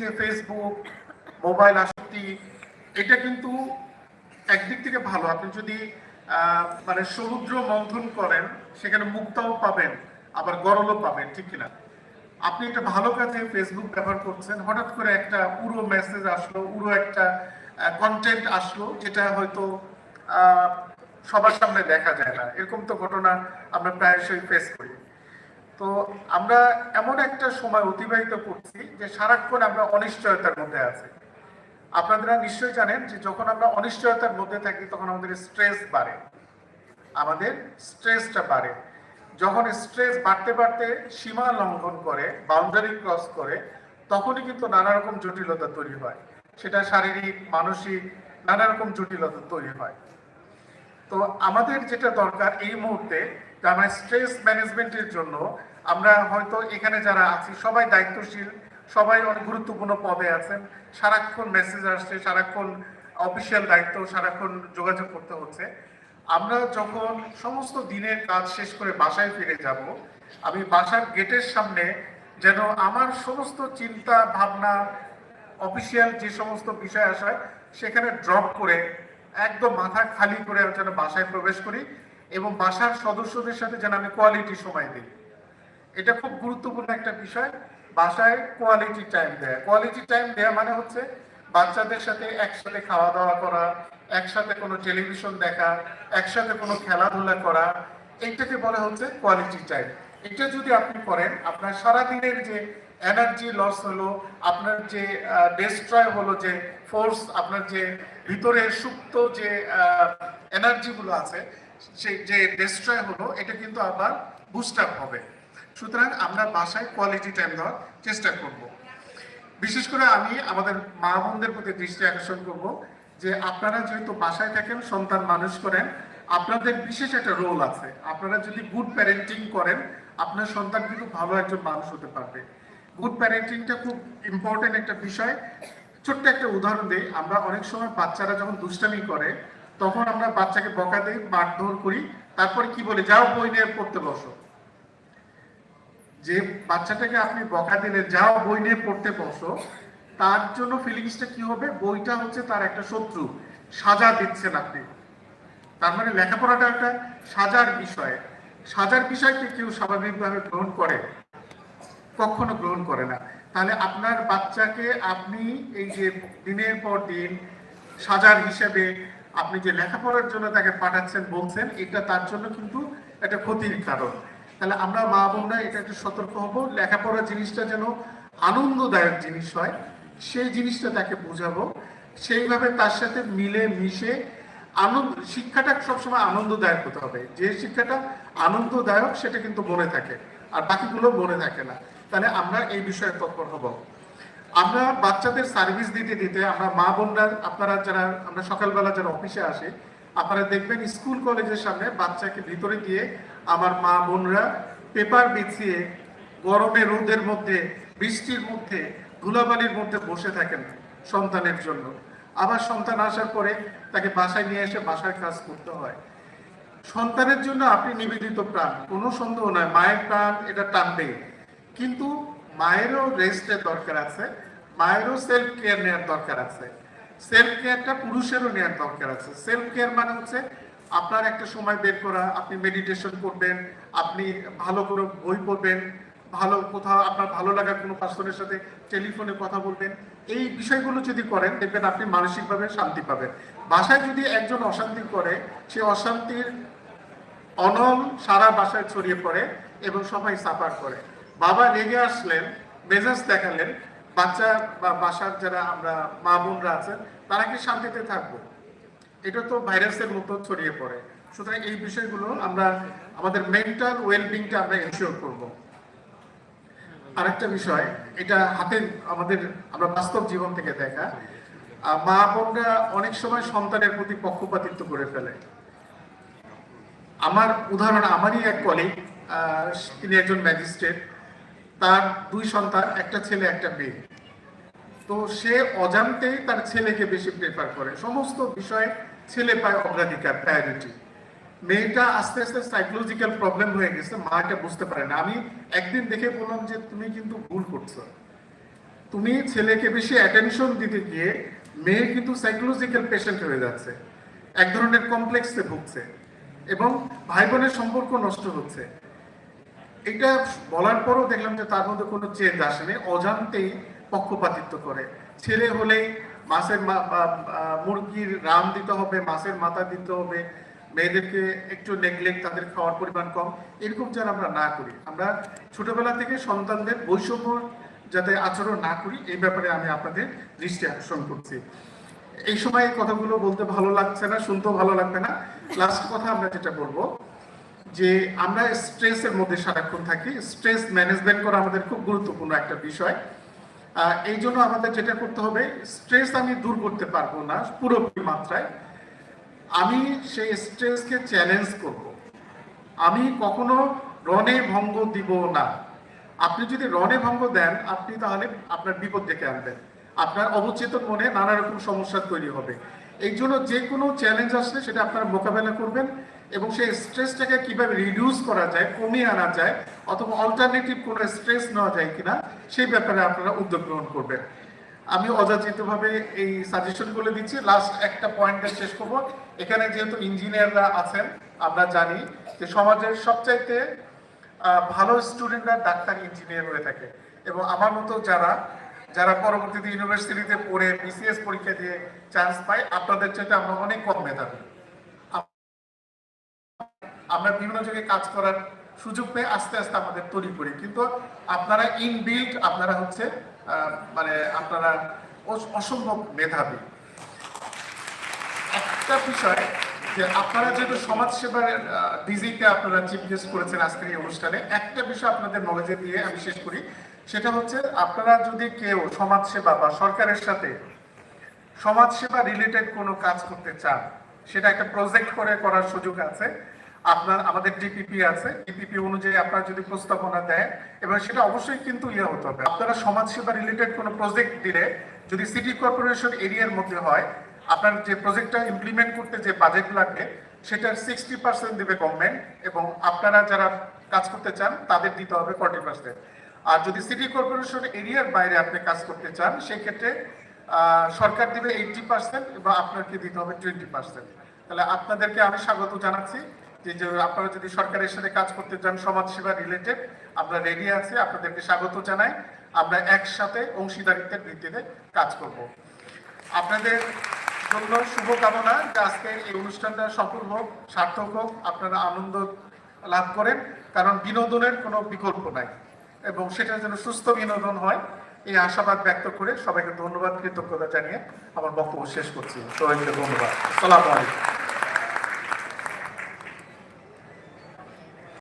যে Facebook mobile আসক্তি, এটা কিন্তু একদিক থেকে ভালো। আপনি যদি মানে সমুদ্র মন্থন করেন, সেখানে মুক্তাও পাবেন, আবার গরলও পাবেন, ঠিক কিনা? আপনি একটা ভালো কাজে ফেসবুক ব্যবহার করছেন, হঠাৎ করে একটা পুরো মেসেজ আসলো পুরো একটা কন্টেন্ট আসলো, যেটা হয়তো সবার সামনে দেখা যায় না। এরকম তো ঘটনা আমরা প্রায়শই ফেস করি। তো আমরা এমন একটা সময় অতিবাহিত করছি যে সারাক্ষণ আমরা অনিশ্চয়তার মধ্যে আছি। আপনারা নিশ্চয়ই জানেন যে যখন আমরা অনিশ্চয়তার মধ্যে থাকি, তখন আমাদের স্ট্রেস বাড়ে। আমাদের স্ট্রেসটা বাড়ে। যখন স্ট্রেস বাড়তে বাড়তে সীমা লঙ্ঘন করে, বাউন্ডারি ক্রস করে, তখনই কিন্তু নানা রকম জটিলতা তৈরি হয়। সেটা শারীরিক, মানসিক নানা রকম জটিলতা তৈরি হয়। তো আমাদের যেটা দরকার এই মুহূর্তে যে আমরা স্ট্রেস ম্যানেজমেন্টের জন্য আমরা হয়তো এখানে যারা আছি, সবাই দায়িত্বশীল, সবাই অনেক গুরুত্বপূর্ণ পদে আছেন। সারাক্ষণ মেসেজ আসছে, সারাক্ষণ অফিসিয়াল দায়িত্ব, সারাক্ষণ যোগাযোগ করতে হচ্ছে। আমরা যখন সমস্ত দিনের কাজ শেষ করে বাসায় ফিরে যাব, আমি বাসার গেটের সামনে যেন আমার সমস্ত চিন্তা, ভাবনা অফিসিয়াল যে সমস্ত বিষয় আসায় সেখানে ড্রপ করে একদম মাথা খালি করে আমি যেন বাসায় প্রবেশ করি। এবং বাসার সদস্যদের সাথে যেন আমি কোয়ালিটি সময় দিই। এটা খুব গুরুত্বপূর্ণ একটা বিষয়। বাসায় কোয়ালিটি টাইম দেয়া। কোয়ালিটি টাইম দেয়া মানে হচ্ছে বাচ্চাদের সাথে একসাথে খাওয়া দাওয়া করা, একসাথে কোনো টেলিভিশন দেখা, একসাথে কোনো খেলাধুলা করা, এইটাকে বলা হচ্ছে কোয়ালিটি টাইম এটা যদি আপনি করেন, আপনার সারাদিনের যে এনার্জি লস হলো, আপনার যে ডেস্ট্রয় হলো যে ফোর্স আপনার যে ভিতরে সুপ্ত যে এনার্জিগুলো আছে যে ডিস্ট্রয় হলো, এটা কিন্তু আবার বুস্ট আপ হবে। সুতরাং আমরা বাসায় কোয়ালিটি টাইম দেওয়ার চেষ্টা করব। বিশেষ করে আমি আমাদের মা বোনদের প্রতি দৃষ্টি আকর্ষণ করব যে আপনারা যেহেতু বাসায় থাকেন, সন্তান মানুষ করেন, আপনাদের বিশেষ একটা রোল আছে। আপনারা যদি গুড প্যারেন্টিং করেন, আপনার সন্তান কিন্তু ভালো একজন মানুষ হতে পারবে। গুড প্যারেন্টিংটা খুব ইম্পর্টেন্ট একটা বিষয়। ছোট্ট একটা উদাহরণ দিই, আমরা অনেক সময় বাচ্চারা যখন দুষ্টামি করে তখন আমরা বাচ্চাকে বকা দিই মারধর করি। তারপরে কি বলে, যাও বই নিয়ে পড়তে বসো। যে বাচ্চাটাকে আপনি বকা দিলে যাও বই নিয়ে পড়তে বসো। তার জন্য ফিলিংসটা কি হবে? বইটা হচ্ছে তার একটা শত্রু। সাজা দিচ্ছেন আপনি। তার মানে লেখাপড়াটা একটা সাজার বিষয়। সাজার বিষয়কে কেউ স্বাভাবিকভাবে গ্রহণ করে, কখনো গ্রহণ করে না। তাহলে আপনার বাচ্চাকে আপনি এই যে দিনের পর দিন সাজার হিসেবে আপনি যে লেখাপড়ার জন্য তাকে পাঠাচ্ছেন, বলছেন, এটা তার জন্য কিন্তু একটা ক্ষতির কারণ। তাহলে আমরা মা বোনরা এটা একটু সতর্ক হব, লেখাপড়া জিনিসটা যেন আনন্দদায়ক জিনিস হয়, সেই জিনিসটা তাকে বোঝাবো। সেইভাবে তার সাথে মিলে মিশে আনন্দ, শিক্ষাটা সবসময় আনন্দদায়ক হতে হবে। যে শিক্ষাটা আনন্দদায়ক, সেটা কিন্তু মনে থাকে, আর বাকিগুলো মনে থাকে না। তাহলে আমরা এই বিষয়ে তৎপর হব। আমরা বাচ্চাদের সার্ভিস দিতে দিতে আমরা মা বোনরা, আপনারা যারা, আমরা সকালবেলা যারা অফিসে আসে, আপনারা দেখবেন স্কুল কলেজের সামনে বাচ্চাকে ভিতরে দিয়ে আমার মা বোনরা পেপার বিছিয়ে গরমে রোদের মধ্যে, বৃষ্টির মধ্যে, ধুলাবালির মধ্যে বসে থাকেন সন্তানের জন্য। আবার সন্তান আসার পরে তাকে বাসায় নিয়ে এসে বাসার কাজ করতে হয়। সন্তানের জন্য আপনি নিবেদিত প্রাণ, কোনো সন্দেহ নয় মায়ের প্রাণ এটা টানবেই। কিন্তু মায়েরও রেস্টের দরকার আছে, মায়েরও সেলফ কেয়ার নেওয়ার দরকার আছে। সেলফ কেয়ারটা পুরুষেরও নেওয়ার দরকার আছে। সেলফ কেয়ার মানে হচ্ছে আপনার একটা সময় বের করা, আপনি মেডিটেশন করবেন, আপনি ভালো করে বই পড়বেন, ভালো কোথাও আপনার ভালো লাগা কোনো পার্সনের সাথে টেলিফোনে কথা বলবেন। এই বিষয়গুলো যদি করেন, দেখবেন আপনি মানসিকভাবে শান্তি পাবেন। বাসায় যদি একজন অশান্তি করে, সে অশান্তির অনল সারা বাসায় ছড়িয়ে পড়ে এবং সবাই সাফার করে। বাবা রেগে আসলেন, মেজাজ দেখালেন, বাচ্চা বা বাসার যারা আমরা মা বোনরা আছেন, তারা কি শান্তিতে থাকব? এটা তো ভাইরাসের মতো ছড়িয়ে পড়ে। সুতরাং এই বিষয়গুলো আমরা, আমাদের মেন্টাল ওয়েলবিংটা আমরা এনশিওর করব। আরেকটা বিষয়, এটা হাতের আমাদের, আমরা বাস্তব জীবন থেকে দেখা। মা বোনরা অনেক সময় সন্তানের প্রতি পক্ষপাতিত্ব করে ফেলে। আমার উদাহরণ, আমারই এক কলিগ তিনি একজন ম্যাজিস্ট্রেট তার দুই সন্তান, একটা ছেলে, একটা মেয়ে। তো সে অজান্তেই তার ছেলেকে বেশি প্রেফার করে। সমস্ত বিষয়ে ছেলে পায় অগ্রাধিকার প্রায়োরিটি মেয়েটা আস্তে আস্তে সাইকোলজিক্যাল প্রবলেম হয়ে গেছে, মা এটা বুঝতে পারে না। আমি একদিন দেখে বললাম যে, তুমি কিন্তু ভুল করছ। তুমি ছেলেকে বেশি অ্যাটেনশন দিতে গিয়ে মেয়ে কিন্তু সাইকোলজিক্যাল পেশেন্ট হয়ে যাচ্ছে। এক ধরনের কমপ্লেক্সে ভুগছে এবং ভাই বোনের সম্পর্ক নষ্ট হচ্ছে। এটা বলার পরও দেখলাম যে তার মধ্যে কোনো চেঞ্জ আসেনি, অজান্তেই পক্ষপাতিত্ব করে। ছেলে হলেই মাছের মুরগির রাম দিতে হবে, মাছের মাথা দিতে হবে, মেয়েদেরকে একটু নেগলেক্ট তাদের খাওয়ার পরিমাণ কম, এরকম যেন আমরা না করি। আমরা ছোটবেলা থেকে সন্তানদের বৈষম্য যাতে আচরণ না করি, এই ব্যাপারে আমি আপনাদের দৃষ্টি আকর্ষণ করছি। এই সময় কথাগুলো বলতে ভালো লাগছে না, শুনতেও ভালো লাগবে না। লাস্ট কথা আমরা যেটা বলব যে আমরা স্ট্রেসের মধ্যে সারাক্ষণ থাকি, স্ট্রেস ম্যানেজমেন্ট করা আমাদের খুব গুরুত্বপূর্ণ একটা বিষয়। এই জন্য আমাদের যেটা করতে হবে, স্ট্রেস আমি দূর করতে পারব না পুরোপুরি মাত্রায়। আমি সেই স্ট্রেসকে চ্যালেঞ্জ করব। আমি কখনো রনে ভঙ্গ দিব না। আপনি যদি রনে ভঙ্গ দেন, আপনি তাহলে আপনার বিপদ ডেকে আনবেন। আপনার অবচেতন মনে নানা রকম সমস্যা তৈরি হবে। এই জন্য যে কোনো চ্যালেঞ্জ আসলে সেটা আপনারা মোকাবেলা করবেন। এবং সেই স্ট্রেসটাকে কীভাবে রিডিউস করা যায়, কমিয়ে আনা যায়, অথবা অল্টারনেটিভ কোনো স্ট্রেস নেওয়া যায় কিনা, সেই ব্যাপারে আপনারা উদ্যোগ গ্রহণ করবেন। আমি অযাচিতভাবে এই সাজেশনগুলো দিচ্ছি। লাস্ট একটা পয়েন্টে শেষ করব। এখানে যেহেতু ইঞ্জিনিয়াররা আছেন, আমরা জানি যে সমাজের সবচাইতে ভালো স্টুডেন্টরা ডাক্তার ইঞ্জিনিয়ার হয়ে থাকে। এবং আমার মতো যারা যারা পরবর্তীতে ইউনিভার্সিটিতে পড়ে বিসিএস পরীক্ষা দিয়ে চান্স পায়, আপনাদের চাইতে আমরা অনেক কম মেধাবী। আমরা বিভিন্ন জায়গায় কাজ করার সুযোগ পেয়ে আস্তে আস্তে আমাদের তৈরি করি। কিন্তু আপনারা ইনবিল্ড আপনারা হচ্ছে মানে আপনারা অসম্ভব মেধাবী। একটা বিষয় যে আপনারা যেহেতু সমাজসেবার ডিজিতে আপনারা চিফ গেস্ট করেছেন আজকের এই অনুষ্ঠানে, একটা বিষয় আপনাদের নলেজে দিয়ে আমি শেষ করি। সেটা হচ্ছে আপনারা যদি কেউ সমাজ সেবা বা সরকারের সাথে সমাজ সেবা রিলেটেড কোনো কাজ করতে চান, সেটা একটা প্রজেক্ট করে করার সুযোগ আছে আপনার, আমাদের ডিপিপি আছে। ডিপিপি অনুযায়ী আপনারা যদি প্রস্তাবনা দেন এবং সেটা অবশ্যই কিন্তু ইয়ে হতে হবে। আপনারা সমাজসেবা রিলেটেড কোনো প্রজেক্ট দিলে, যদি সিটি কর্পোরেশন এরিয়ার মধ্যে হয়, আপনার যে প্রজেক্টটা ইমপ্লিমেন্ট করতে যে বাজেট লাগবে সেটার সিক্সটি পার্সেন্ট দেবে গভর্নমেন্ট এবং আপনারা যারা কাজ করতে চান, তাদের দিতে হবে ফর্টি পার্সেন্ট আর যদি সিটি কর্পোরেশন এরিয়ার বাইরে আপনি কাজ করতে চান, সেক্ষেত্রে সরকার দিবে এইটটি পার্সেন্ট এবং আপনাকে দিতে হবে টোয়েন্টি পার্সেন্ট তাহলে আপনাদেরকে আমি স্বাগত জানাচ্ছি। যে আপনারা যদি সরকারের সাথে কাজ করতে চান, সমাজসেবা রিলেটেড আমরা রেডি আছি, আপনাদেরকে স্বাগত জানাই। আমরা একসাথে অংশীদারিত্বের ভিত্তিতে কাজ করব। আপনাদের জন্য শুভকামনা যে আজকে এই অনুষ্ঠানটা সফল হোক, সার্থক হোক, আপনারা আনন্দ লাভ করেন, কারণ বিনোদনের কোনো বিকল্প নাই, এবং সেটা যেন সুস্থ বিনোদন হয়, এই আশাবাদ ব্যক্ত করে সবাইকে ধন্যবাদ, কৃতজ্ঞতা জানিয়ে আমার বক্তব্য শেষ করছি। সবাইকে ধন্যবাদ। সালাম আলাইকুম।